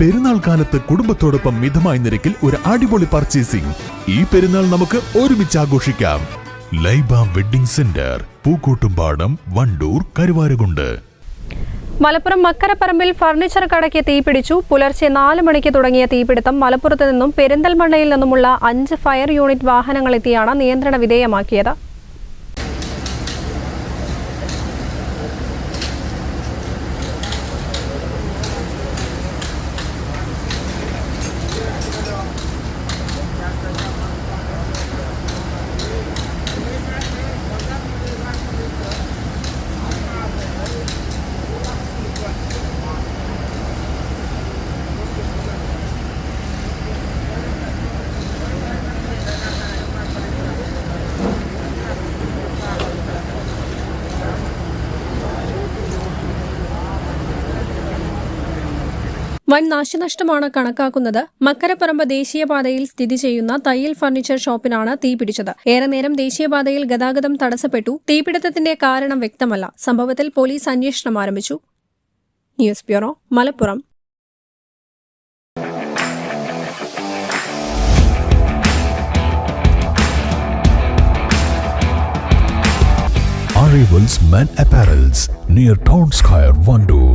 പെരുന്നാൾ കാലത്ത് കുടുംബത്തോടൊപ്പം മിതമായ നിരക്കിൽ ഒരു അടിപൊളി പർച്ചേസിംഗ് ഈ പെരുന്നാൾ നമുക്ക് ഒരുമിച്ച് ആഘോഷിക്കാം. Laiba wedding centre Pookkottumpadam Wandoor Karuvarakundu. Malappuram മക്കരപ്പറമ്പിൽ ഫർണിച്ചർ കടയ്ക്ക് തീപിടിച്ചു പുലർച്ചെ നാല് മണിക്ക് തുടങ്ങിയ തീപിടുത്തം മലപ്പുറത്ത് നിന്നും പെരിന്തൽമണ്ണയിൽ നിന്നുമുള്ള അഞ്ച് ഫയർ യൂണിറ്റ് വാഹനങ്ങളെത്തിയാണ് നിയന്ത്രണ വിധേയമാക്കിയത്. വൻ നാശനഷ്ടമാണ് കണക്കാക്കുന്നത്. മക്കരപ്പറമ്പ് ദേശീയപാതയിൽ സ്ഥിതി ചെയ്യുന്ന തയ്യൽ ഫർണിച്ചർ ഷോപ്പിനാണ് തീപിടിച്ചത് ഏറെ നേരം ദേശീയപാതയിൽ ഗതാഗതം തടസ്സപ്പെട്ടു. തീപിടുത്തത്തിന്റെ കാരണം വ്യക്തമല്ല. സംഭവത്തിൽ പോലീസ് അന്വേഷണം ആരംഭിച്ചു. News bureau Malappuram. Arrivals Men Apparels near Town Square, Vandoor.